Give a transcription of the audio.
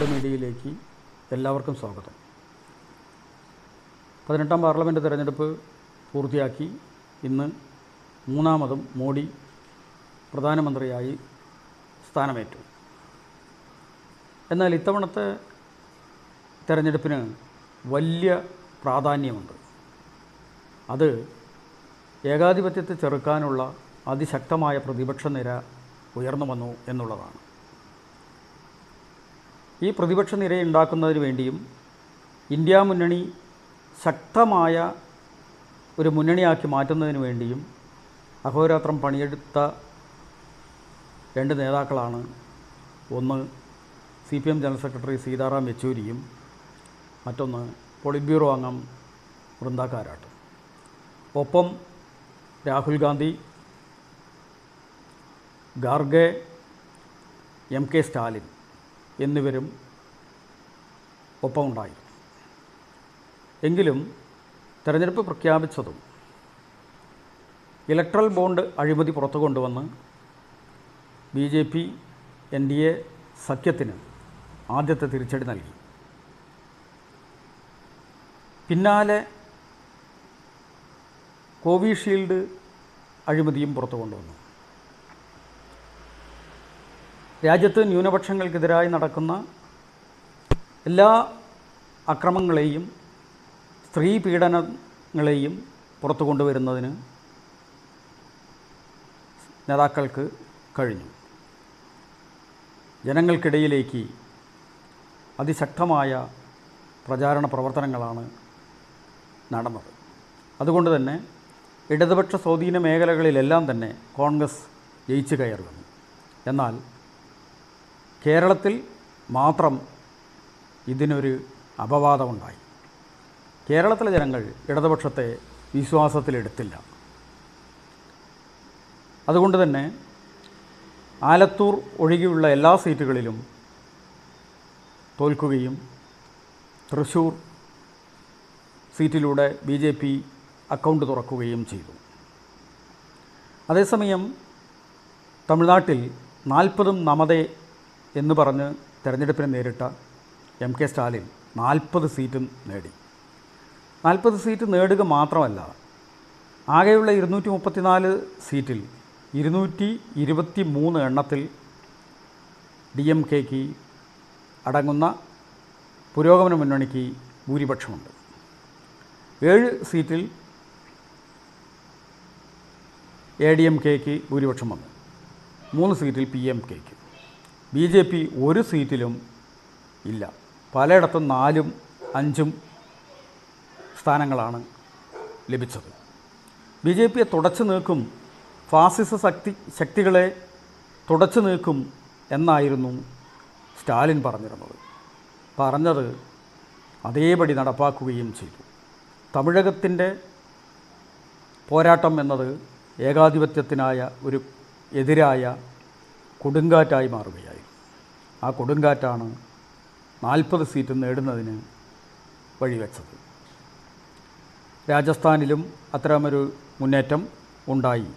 നാട് മീഡിയയിലേക്ക് എല്ലാവർക്കും സ്വാഗതം. പതിനെട്ടാം പാർലമെന്റ് തിരഞ്ഞെടുപ്പ് പൂർത്തിയാക്കി ഇന്ന് മൂന്നാമതും മോഡി പ്രധാനമന്ത്രിയായി സ്ഥാനമേറ്റു. എന്നാൽ ഇത്തവണത്തെ തെരഞ്ഞെടുപ്പിന് വലിയ പ്രാധാന്യമുണ്ട്. അത് ഏകാധിപത്യത്തെ ചെറുക്കാനുള്ള അതിശക്തമായ പ്രതിപക്ഷ നിര ഉയർന്നു വന്നു എന്നുള്ളതാണ്. ഈ പ്രതിപക്ഷ നിരയുണ്ടാക്കുന്നതിന് വേണ്ടിയും ഇന്ത്യ മുന്നണി ശക്തമായ ഒരു മുന്നണിയാക്കി മാറ്റുന്നതിന് വേണ്ടിയും അഹോരാത്രം പണിയെടുത്ത രണ്ട് നേതാക്കളാണ്. ഒന്ന് C P M general secretary Sitaram യെച്ചൂരിയും മറ്റൊന്ന് പോളിറ്റ് ബ്യൂറോ അംഗം വൃന്ദ കാരാട്ട്. ഒപ്പം രാഹുൽ ഗാന്ധി ഗാർഗെ എം കെ സ്റ്റാലിൻ. എന്നിവരും ഒപ്പമുണ്ടായി എങ്കിലും തെരഞ്ഞെടുപ്പ് പ്രഖ്യാപിച്ചതും ഇലക്ട്രൽ ബോണ്ട് അഴിമതി പുറത്തു കൊണ്ടുവന്ന് B J P N D A സഖ്യത്തിന് ആദ്യത്തെ തിരിച്ചടി നൽകി. പിന്നാലെ കോവിഷീൽഡ് അഴിമതിയും പുറത്തു കൊണ്ടുവന്നു രാജ്യത്ത് ന്യൂനപക്ഷങ്ങൾക്കെതിരായി നടക്കുന്ന എല്ലാ അക്രമങ്ങളെയും സ്ത്രീ പീഡനങ്ങളെയും പുറത്തു കൊണ്ടുവരുന്നതിന് നേതാക്കൾക്ക് കഴിഞ്ഞു. ജനങ്ങൾക്കിടയിലേക്ക് അതിശക്തമായ പ്രചാരണ പ്രവർത്തനങ്ങളാണ് നടന്നത്. അതുകൊണ്ട് തന്നെ ഇടതുപക്ഷ സ്വാധീന മേഖലകളിലെല്ലാം തന്നെ കോൺഗ്രസ് ജയിച്ചു കയറി വന്നു എന്നാൽ കേരളത്തിൽ മാത്രം ഇതിനൊരു അപവാദമുണ്ടായി. കേരളത്തിലെ ജനങ്ങൾ ഇടതുപക്ഷത്തെ വിശ്വാസത്തിലെടുത്തില്ല. അതുകൊണ്ട് തന്നെ ആലത്തൂർ ഒഴികെയുള്ള എല്ലാ സീറ്റുകളിലും തോൽക്കുകയും തൃശ്ശൂർ സീറ്റിലൂടെ ബി ജെ പി അക്കൗണ്ട് തുറക്കുകയും ചെയ്തു. അതേസമയം തമിഴ്നാട്ടിൽ നാൽപ്പതും നമതേ എന്ന് പറഞ്ഞ് തെരഞ്ഞെടുപ്പിനെ നേരിട്ട എം കെ സ്റ്റാലിൻ നാൽപ്പത് സീറ്റും നേടി. നാൽപ്പത് സീറ്റ് നേടുക മാത്രമല്ല ആകെയുള്ള ഇരുന്നൂറ്റി മുപ്പത്തിനാല് സീറ്റിൽ ഇരുന്നൂറ്റി ഇരുപത്തി മൂന്ന് എണ്ണത്തിൽ ഡി എം കെക്ക് അടങ്ങുന്ന പുരോഗമന മുന്നണിക്ക് ഭൂരിപക്ഷമുണ്ട്. ഏഴ് സീറ്റിൽ എ ഡി എം കെക്ക് ഭൂരിപക്ഷം വന്നു. മൂന്ന് സീറ്റിൽ പി എം കെക്ക് ബി ജെ പി ഒരു സീറ്റിലും ഇല്ല. പലയിടത്തും നാലും അഞ്ചും സ്ഥാനങ്ങളാണ് ലഭിച്ചത്. ബി ജെ പിയെ തുടച്ചു നീക്കും ഫാസിസ ശക്തി ശക്തികളെ തുടച്ചു നീക്കും എന്നായിരുന്നു സ്റ്റാലിൻ പറഞ്ഞിരുന്നത്. പറഞ്ഞത് അതേപടി നടപ്പാക്കുകയും ചെയ്തു. തമിഴകത്തിന്റെ പോരാട്ടം എന്നത് ഏകാധിപത്യത്തിനായ ഒരു എതിരായ കൊടുങ്കാറ്റായി മാറുകയായി ആ കൊടുങ്കാറ്റാണ് നാൽപ്പത് സീറ്റ് നേടുന്നതിന് വഴിവെച്ചത് രാജസ്ഥാനിലും അത്തരമൊരു മുന്നേറ്റം ഉണ്ടായി.